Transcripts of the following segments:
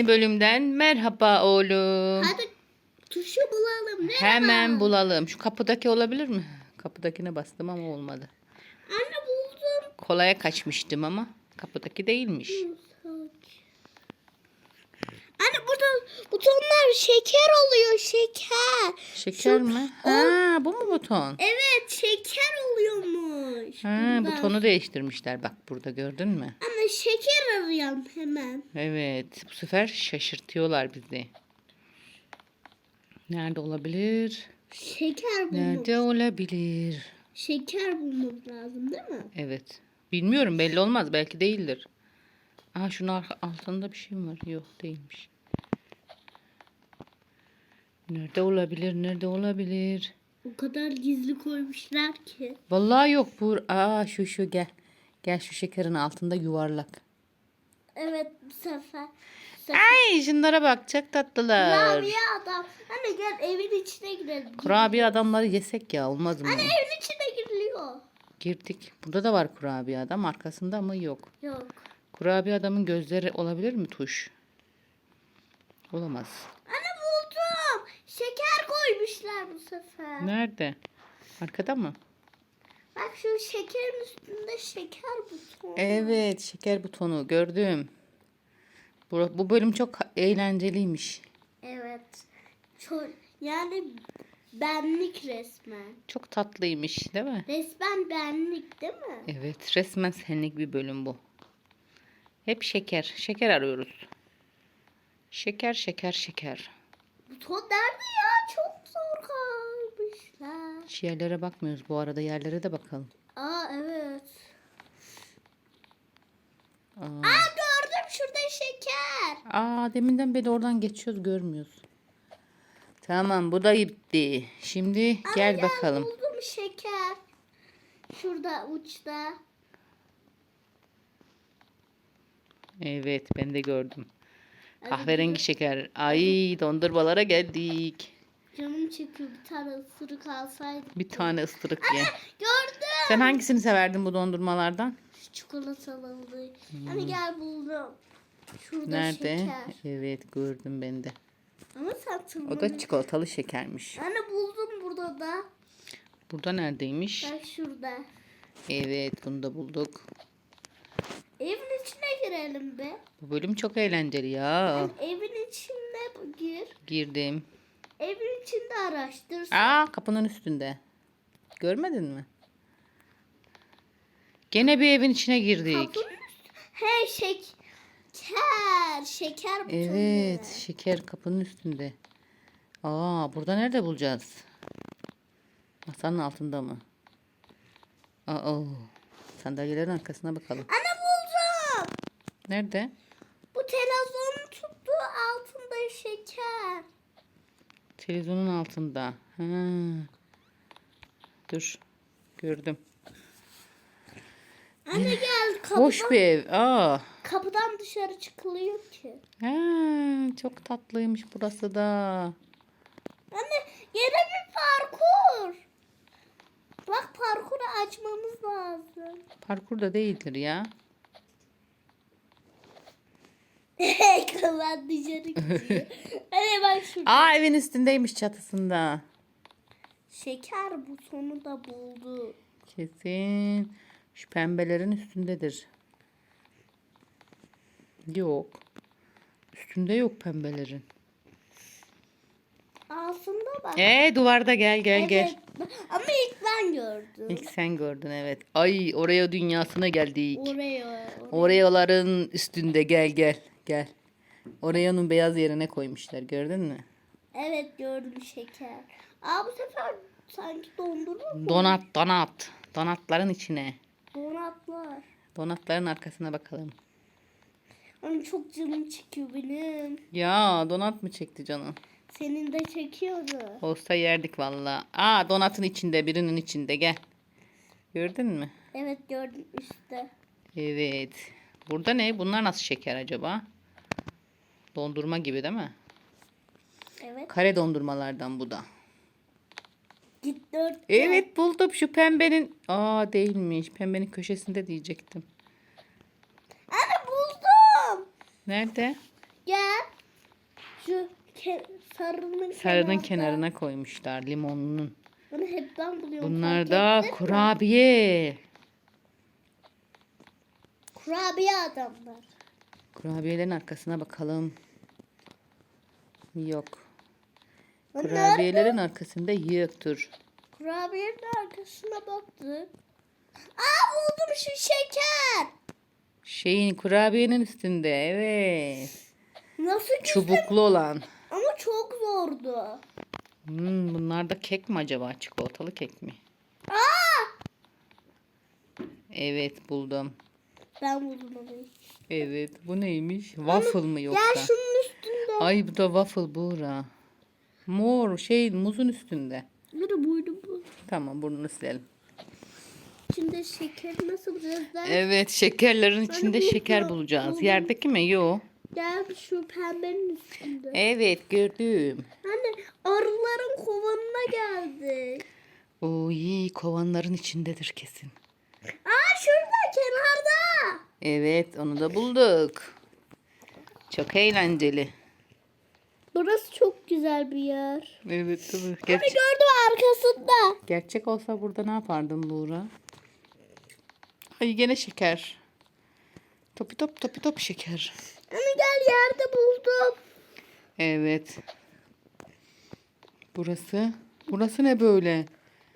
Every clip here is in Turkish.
Yeni bölümden merhaba oğlum. Hadi tuşu bulalım. Merhaba. Hemen bulalım. Şu kapıdaki olabilir mi? Kapıdakine bastım ama olmadı. Anne buldum. Kolaya kaçmıştım ama kapıdaki değilmiş. Anne burada butonlar şeker oluyor şeker. Şeker mi? Ha, bu mu buton? Evet şeker oluyormuş. Ha, Burada. butonu değiştirmişler. Bak burada gördün mü? Anne şeker arıyorum hemen. Evet. Bu sefer şaşırtıyorlar bizi. Nerede olabilir? Şeker bulmamız. Nerede olabilir? Şeker bulmamız lazım değil mi? Evet. Bilmiyorum belli olmaz. Belki değildir. Aa şunun altında bir şey mi var? Yok değilmiş. Nerede olabilir? Nerede olabilir? O kadar gizli koymuşlar ki. Vallahi yok bu. Aa şu şu gel. Gel şu şekerin altında yuvarlak. Evet bu sefer. bu sefer. Ay şunlara bak çok tatlılar. Kurabiye adam. Anne gel evin içine girelim. Kurabiye adamları yesek ya olmaz mı? Anne evin içine giriliyor. Girdik. Burada da var kurabiye adam. Arkasında mı? Yok. Yok. Kurabiye adamın gözleri olabilir mi tuş? Olamaz. Anne. Şeker koymuşlar bu sefer. Nerede? Arkada mı? Bak şu şekerin üstünde şeker butonu. Evet, şeker butonu gördüm. Bu, bu bölüm çok eğlenceliymiş. Evet. Çok, yani benlik resmen. Çok tatlıymış, değil mi? Resmen benlik değil mi? Evet, resmen senlik bir bölüm bu. Hep şeker, şeker arıyoruz. Şeker, şeker, şeker. Buton nerede ya? Çok zor koymuşlar. Hiç yerlere bakmıyoruz bu arada, yerlere de bakalım. Aa evet. Aa, Aa gördüm şurada şeker. aa deminden beri oradan geçiyoruz, görmüyoruz. Tamam, bu da gitti. Şimdi Aa, gel bakalım. Buldum şeker. Şurada uçta. Evet, ben de gördüm. Kahverengi şeker. Ay, dondurmalara geldik. Canım çekiyor bir tane ısırık alsaydım. Bir tane ısırık ye. Gördüm. Sen hangisini severdin bu dondurmalardan? Çikolatalı. Hani gel buldum. Şurada Hmm. Nerede? şeker. Evet, gördüm ben de. Ama sen O da çikolatalı şekermiş. Anne buldum burada da. Burada neredeymiş? Bak şurada. Evet, bunu da bulduk. Girelim be. Bu bölüm çok eğlenceli ya. Evin içinde gir. Girdim. Evin içinde araştır. Aa, kapının üstünde. Görmedin mi? Gene bir evin içine girdik. Kapının üstü. He şeker. Şeker butonu. Evet, şeker kapının üstünde. Aa, burada nerede bulacağız? Masanın altında mı? Aa, sandalyelerin arkasına bakalım. Buldum. Nerede? Bu televizyonun tuttuğu altında şeker. Televizyonun altında. Ha. Dur. Gördüm. Anne gel kapıdan, Boş bir ev. Aa. kapıdan dışarı çıkılıyor ki. Ha, çok tatlıymış burası da. Anne yine bir parkur. Bak parkuru açmamız lazım. Parkur da değildir ya. Kalan dışarı gidiyor. Hadi bak şurada. Aa evin üstündeymiş çatısında. Şeker butonu da buldu. Kesin. Şu pembelerin üstündedir. Yok. Üstünde yok pembelerin. Altında bak. Ee duvarda gel gel gel. Evet. Ama ilk ben gördüm. İlk sen gördün evet. Ay oraya dünyasına geldik. Oraya. Oreo'ların üstünde gel gel gel. Oreo'nun beyaz yerine koymuşlar gördün mü? Evet gördüm şeker. Aa bu sefer sanki dondurma mı? Donat donat. Donatların içine. Donatlar. Donatların arkasına bakalım. Hani çok canım çekiyor benim. Ya donat mı çekti canım? Senin de çekiyordu. Olsa yerdik valla. Aa donatın içinde birinin içinde gel. Gördün mü? Evet gördüm üstte. Evet. Burada ne? Bunlar nasıl şeker acaba? Dondurma gibi değil mi? Evet. Kare dondurmalardan bu da. Git dört. Evet buldum şu pembenin. Aa değilmiş. Pembenin köşesinde diyecektim. Anne buldum. Nerede? Gel. Şu ke- sarının Sarının kenarında. kenarına koymuşlar limonunun. Bunu hep ben buluyorum. Bunlar fark da ettin mi? kurabiye. Kurabiye adamlar. Kurabiyelerin arkasına bakalım. Yok. Kurabiyelerin arkasında yoktur. Kurabiyenin arkasına baktık. Aa buldum şu şeker. Şeyin kurabiyenin üstünde evet. Nasıl ki? Çubuklu olan. Ama çok zordu. Hmm, bunlar da kek mi acaba? Çikolatalı kek mi? Aa! Evet buldum. Ben buldum onu. Evet bu neymiş? Waffle mı yoksa? Gel şunun üstünde. Ay bu da waffle Buğra. Mor şey muzun üstünde. Nerede buydu bu? Tamam burnunu silelim. İçinde şeker nasıl bulacağız? Ben Evet şekerlerin içinde buldum, şeker bulacağız. buldum. Yerdeki mi? Yok. Gel şu pembenin üstünde. Evet gördüm. Anne arıların kovanına geldik. Oy kovanların içindedir kesin. Evet onu da bulduk. Çok eğlenceli. Burası çok güzel bir yer. Evet tabii. Gerçek, gördüm arkasında. gerçek olsa burada ne yapardın Buğra? Ay gene şeker. Topi top topi top şeker. Anne gel yerde buldum. Evet. Burası. Burası ne böyle?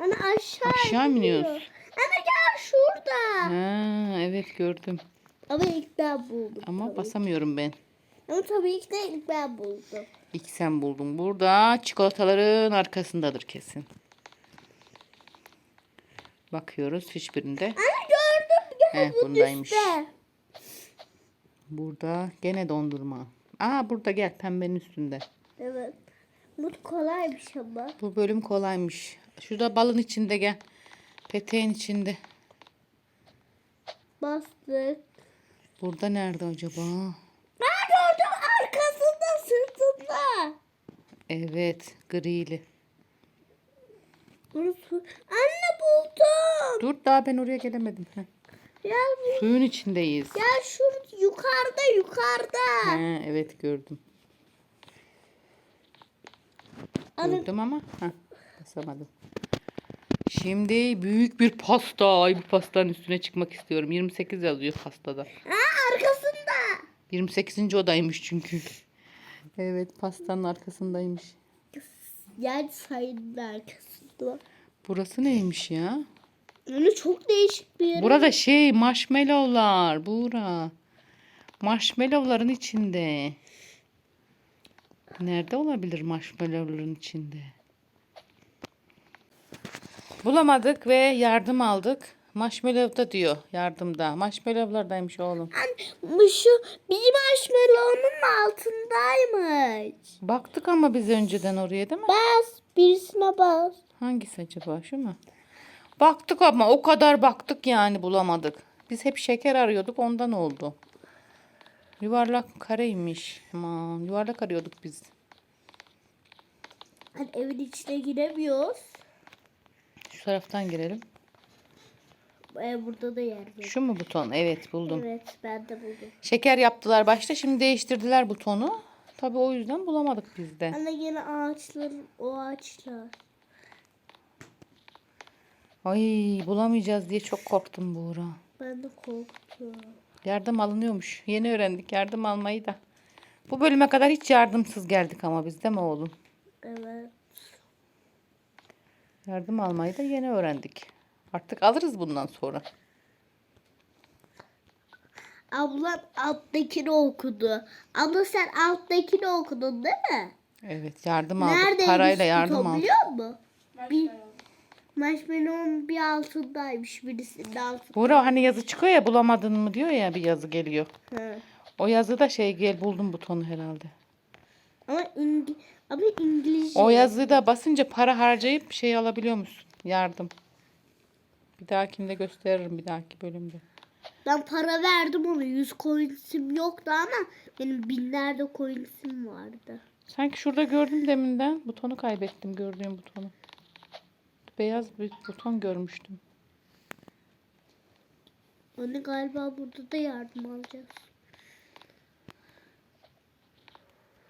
Anne aşağı Aşağı mı iniyor. iniyoruz? Anne gel şurada. Ha, evet gördüm. Ama ilk ben buldum. Ama tabii. basamıyorum ben. Ama tabii ki de ilk ben buldum. İlk sen buldun. Burada çikolataların arkasındadır kesin. Bakıyoruz hiçbirinde. Anne gördüm. Gel He, bunun bundaymış. üstte. Burada gene dondurma. Aa burada gel pembenin üstünde. Evet. Bu kolaymış ama. Bu bölüm kolaymış. Şurada balın içinde gel. Peteğin içinde. Bastık. Burada nerede acaba? Ben gördüm arkasında sırtında. Evet grili. Burası. Anne buldum. Dur daha ben oraya gelemedim. Heh. Gel bu. Suyun içindeyiz. Gel şurada yukarıda yukarıda. He, evet gördüm. Anne Gördüm ama heh, basamadım. Şimdi büyük bir pasta. Ay bu pastanın üstüne çıkmak istiyorum. 28 yazıyor pastada. Aa. 28. odaymış çünkü. Evet pastanın arkasındaymış. Yani sayının arkasında. Burası neymiş ya? Anne çok değişik bir yer. Burada şey marshmallowlar. Buğra. Marshmallowların içinde. Nerede olabilir marshmallowların içinde? Bulamadık ve yardım aldık. Marshmallow'da diyor yardımda. Marshmallow'lardaymış oğlum. Anne bu şu bizim marshmallow'un altındaymış. Baktık ama biz önceden oraya değil mi? Bas birisine bas. Hangisi acaba şu mu? Baktık ama o kadar baktık yani bulamadık. Biz hep şeker arıyorduk ondan oldu. Yuvarlak kareymiş. Aman yuvarlak arıyorduk biz. Hani evin içine giremiyoruz. Şu taraftan girelim. Ee, burada da yer var. Şu mu buton? Evet buldum. Evet ben de buldum. Şeker yaptılar başta şimdi değiştirdiler butonu. Tabii o yüzden bulamadık biz de. Anne yine ağaçlar o ağaçlar. Ay bulamayacağız diye çok korktum Buğra. Ben de korktum. Yardım alınıyormuş. Yeni öğrendik yardım almayı da. Bu bölüme kadar hiç yardımsız geldik ama biz değil mi oğlum? Evet. Yardım almayı da yeni öğrendik. Artık alırız bundan sonra. Ablam alttakini okudu. Abla sen alttakini okudun değil mi? Evet yardım aldık. Neredeymiş Parayla yardım aldık. biliyor musun? Bir, marshmallow'un bir altındaymış birisinin altında. Buğra hani yazı çıkıyor ya bulamadın mı diyor ya bir yazı geliyor. He. O yazıda şey gel buldum butonu herhalde. Ama, İngi ama İngilizce. O yazıyı da basınca para harcayıp şey alabiliyor musun? Yardım. Bir dahakinde gösteririm bir dahaki bölümde. Ben para verdim ona. 100 coins'im yoktu ama benim binlerde coins'im vardı. Sanki şurada gördüm deminden. Butonu kaybettim gördüğüm butonu. Beyaz bir buton görmüştüm. Anne galiba burada da yardım alacağız.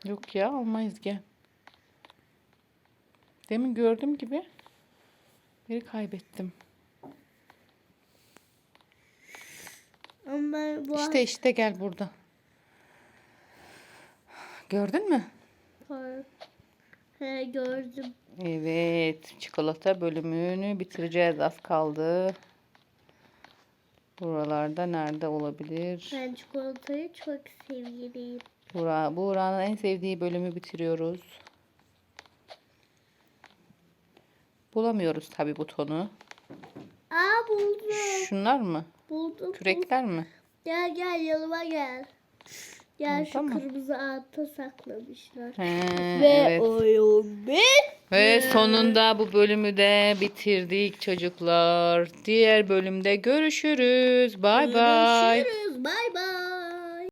Yok ya almayız gel. Demin gördüğüm gibi biri kaybettim. Ama ben bu İşte işte gel burada. Gördün mü? hafta- He gördüm. Evet, çikolata bölümünü bitireceğiz. Az kaldı. Buralarda nerede olabilir? Ben çikolatayı çok seviyorum. Buğra, Buğra'nın en sevdiği bölümü bitiriyoruz. Bulamıyoruz tabi butonu. Aa buldum. Şunlar mı? Buldum. Kürekler mi? Gel gel yanıma gel. Gel şu Tamam. kırmızı altta saklamışlar. He, Ve evet. oyun bit. Ve sonunda bu bölümü de bitirdik çocuklar. Diğer bölümde görüşürüz. Bay bay. Görüşürüz.